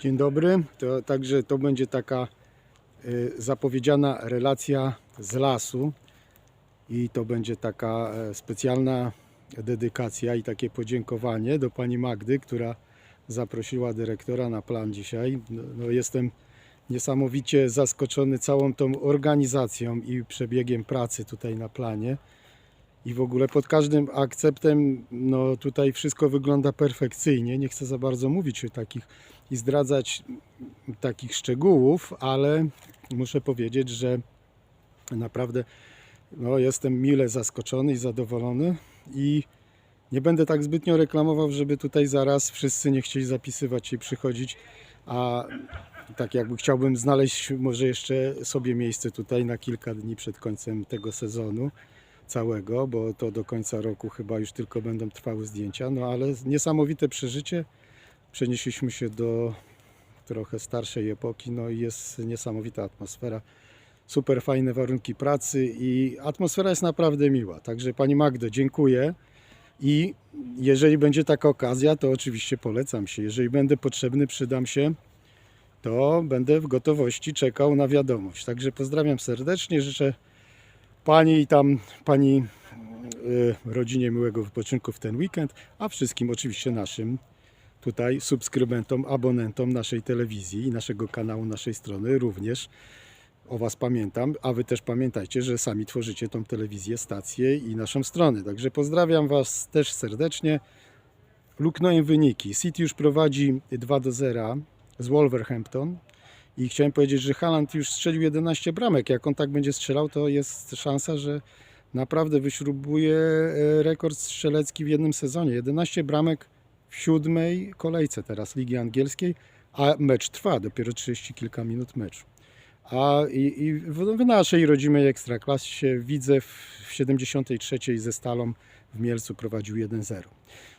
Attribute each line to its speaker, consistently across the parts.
Speaker 1: Dzień dobry. To, także to będzie taka y, zapowiedziana relacja z lasu i to będzie taka e, specjalna dedykacja i takie podziękowanie do pani Magdy, która zaprosiła dyrektora na plan dzisiaj. No, no jestem niesamowicie zaskoczony całą tą organizacją i przebiegiem pracy tutaj na planie. I w ogóle pod każdym akceptem, no tutaj wszystko wygląda perfekcyjnie. Nie chcę za bardzo mówić o takich i zdradzać takich szczegółów, ale muszę powiedzieć, że naprawdę no, jestem mile zaskoczony i zadowolony. I nie będę tak zbytnio reklamował, żeby tutaj zaraz wszyscy nie chcieli zapisywać i przychodzić, a tak jakby chciałbym znaleźć może jeszcze sobie miejsce tutaj na kilka dni przed końcem tego sezonu całego, bo to do końca roku chyba już tylko będą trwały zdjęcia, no ale niesamowite przeżycie. Przenieśliśmy się do trochę starszej epoki, no i jest niesamowita atmosfera, super fajne warunki pracy i atmosfera jest naprawdę miła. Także Pani Magdo, dziękuję i jeżeli będzie taka okazja, to oczywiście polecam się. Jeżeli będę potrzebny, przydam się, to będę w gotowości czekał na wiadomość. Także pozdrawiam serdecznie, życzę Pani i tam Pani y, rodzinie miłego wypoczynku w ten weekend, a wszystkim oczywiście naszym tutaj subskrybentom, abonentom naszej telewizji naszego kanału, naszej strony również o Was pamiętam, a Wy też pamiętajcie, że sami tworzycie tą telewizję, stację i naszą stronę. Także pozdrawiam Was też serdecznie. Luknąłem wyniki. City już prowadzi 2 do 0 z Wolverhampton i chciałem powiedzieć, że Haaland już strzelił 11 bramek. Jak on tak będzie strzelał, to jest szansa, że naprawdę wyśrubuje e, rekord strzelecki w jednym sezonie. 11 bramek w siódmej kolejce teraz Ligi Angielskiej, a mecz trwa, dopiero 30 kilka minut meczu. A i, i w, naszej rodzimej ekstraklasie widzę w 73 ze Stalą w Mielcu prowadził 1-0.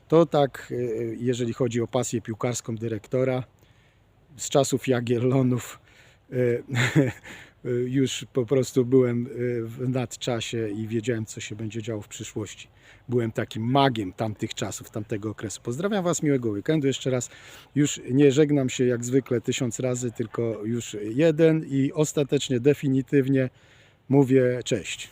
Speaker 1: To tak, e, jeżeli chodzi o pasję piłkarską dyrektora, z czasów Jagiellonów e, już po prostu byłem e, w nadczasie i wiedziałem, co się będzie działo w przyszłości. Byłem takim magiem tamtych czasów, tamtego okresu. Pozdrawiam Was, miłego weekendu jeszcze raz. Już nie żegnam się jak zwykle tysiąc razy, tylko już jeden i ostatecznie, definitywnie mówię cześć.